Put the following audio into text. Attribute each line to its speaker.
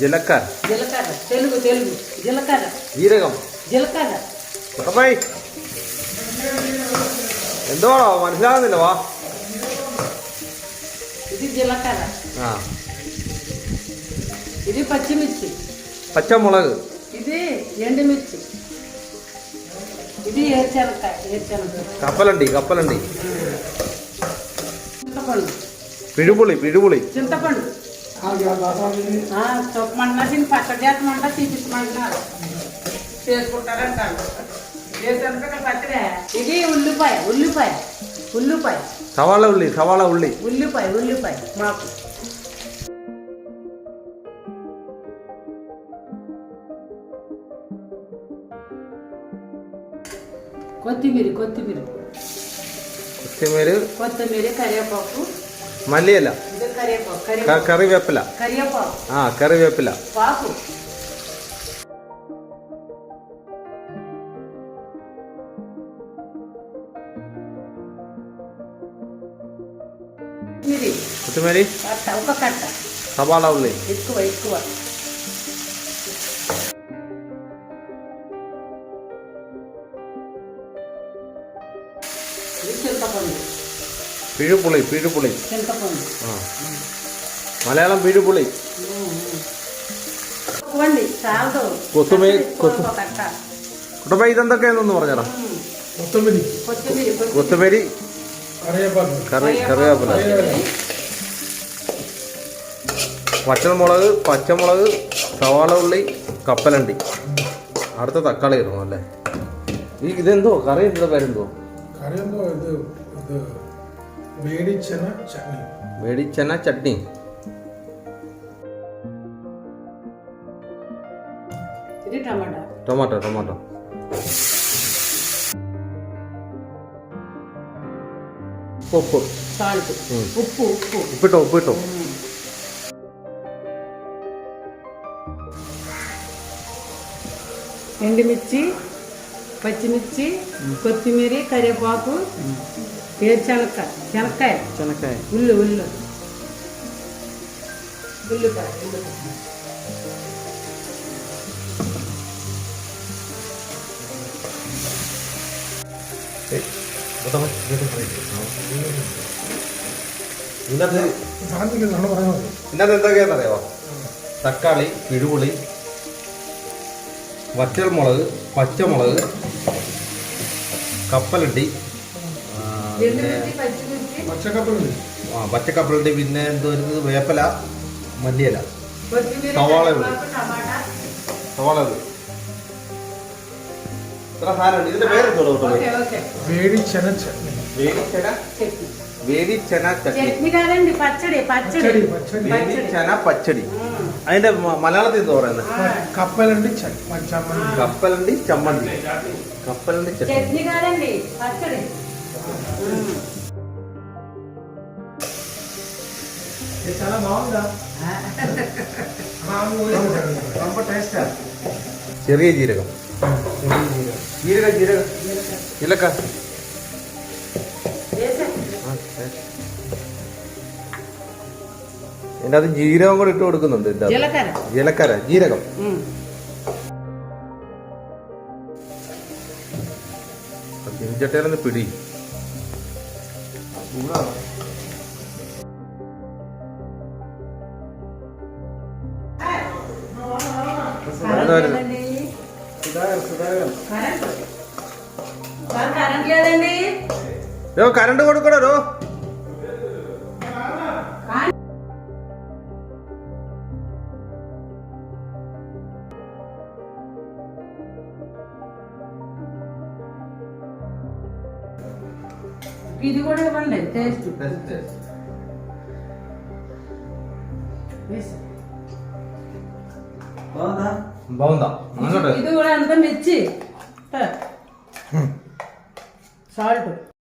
Speaker 1: జీలకర్ర.
Speaker 2: జీలకర్ర. తెలుగు తెలుగు. జీలకర్ర.
Speaker 1: జీరకం
Speaker 2: జీలకర్ర.
Speaker 1: ఎంత మనిషి రాదులేవా
Speaker 2: ఇది జీలకర్ర. ఇది పచ్చిమిర్చి.
Speaker 1: పచ్చములగు.
Speaker 2: ఇది ఎండుమిర్చి. ఇది ఏర్చెనకాయ ఏర్చెనకాయ
Speaker 1: కప్పలండి కప్పలండి.
Speaker 2: చింతపండు.
Speaker 1: పిడుపులి పిడుపులి
Speaker 2: చింతపండు. చెప్పమంటున్నా పచ్చ పచ్చడి చేస్తామంటా తీపించమంటున్నారు చేసుకుంటారంటారు. చేసాను పచ్చడి. ఇది ఉల్లిపాయ ఉల్లిపాయ ఉల్లిపాయ.
Speaker 1: സവാള ഉള്ളി സവാള ഉള്ളി.
Speaker 2: ഉള്ളിപ്പായ ഉള്ളിപ്പായ മുളക്കും
Speaker 1: കൊത്തിമീര് കൊത്തിമീര്.
Speaker 2: കൊത്തിമീര്. കൊത്തിമീര്
Speaker 1: കറിവേപ്പാക്കു
Speaker 2: മല്ലിയല്ല
Speaker 1: കറിവേപ്പില. കറിവേപ്പില.
Speaker 2: ആ ಕೊತ್ತಂಬರಿ. ಕೊತ್ತಂಬರಿ?
Speaker 1: ಅವಕ ಕಟ್ಟ
Speaker 2: ಸವಾಳ ಅವಳಿ ಇಕ್ಕುವ ಇಕ್ಕುವ
Speaker 1: പിഴുപുളി പിഴുപുളി ആ മലയാളം പിഴുപുളി
Speaker 2: കൊത്തുമേ
Speaker 1: കൊത്തുമ്പ ഇതെന്തൊക്കെയാണെന്ന് പറഞ്ഞാടാ കൊത്തുമരി
Speaker 3: കൊത്തുമരി
Speaker 1: കറി കറിവേപ്പില. പച്ചമുളക് പച്ചമുളക് സവാള ഉള്ളി കപ്പലണ്ടി. അടുത്ത തക്കാളി ഇടണം അല്ലേ? ഈ ഇതെന്തോ? കറി എന്താ പേരെന്തോ? മേടിച്ചന ചട്നി. Tomato tomato.
Speaker 2: ಉಪ್ಪು ಸಾಲ್ಟ್
Speaker 1: ಉಪ್ಪು ಉಪ್ಪು
Speaker 2: ఎండుమిర్చి పచ్చిమిర్చి కొత్తిమీర కరివేపాకు వేరుశనక్క శనక్కాయ
Speaker 1: శనక్కాయ
Speaker 2: ఉల్లు ఉల్లు. ఉల్లిపాయ.
Speaker 3: ഇന്നത്തെ
Speaker 1: ഇന്നത്തെ എന്തൊക്കെയാണെന്നറിയാമോ തക്കാളി പിഴുപുളി വറ്റൽമുളക് പച്ചമുളക് കപ്പലണ്ടി ആ പച്ചക്കപ്പലണ്ടി. പിന്നെ എന്തോ വേപ്പല മല്ലിയല സവാള സവാള వేడి
Speaker 2: చెన వేడి
Speaker 3: చెన? చట్నీ.
Speaker 2: పచ్చడి వేడి
Speaker 3: చెన పచ్చడి.
Speaker 1: అంటే మలయాళం చూడండి కప్పలండి కప్పలండి చమ్మండి.
Speaker 3: కప్పలండి చట్నీ. చాలా బాగుందా? చెరియ
Speaker 1: జీరకం ജീരക ജീരക. ഇലക്ക എന്റെ അത് ജീരകം കൂടെ ഇട്ട് കൊടുക്കുന്നുണ്ട് ജീലക്കര. ജീരകം. ചട്ടയിലൊന്ന് പിടി.
Speaker 2: അതായിരുന്നു కరెంట్ లేదండి
Speaker 1: కరెంట్ కూడా
Speaker 2: ఇది కూడా ఇవ్వండి టేస్ట్. టేస్ట్ టేస్ట్
Speaker 1: బాగుందా బాగుందా
Speaker 2: ఇది కూడా అంత మిర్చి సాల్ట్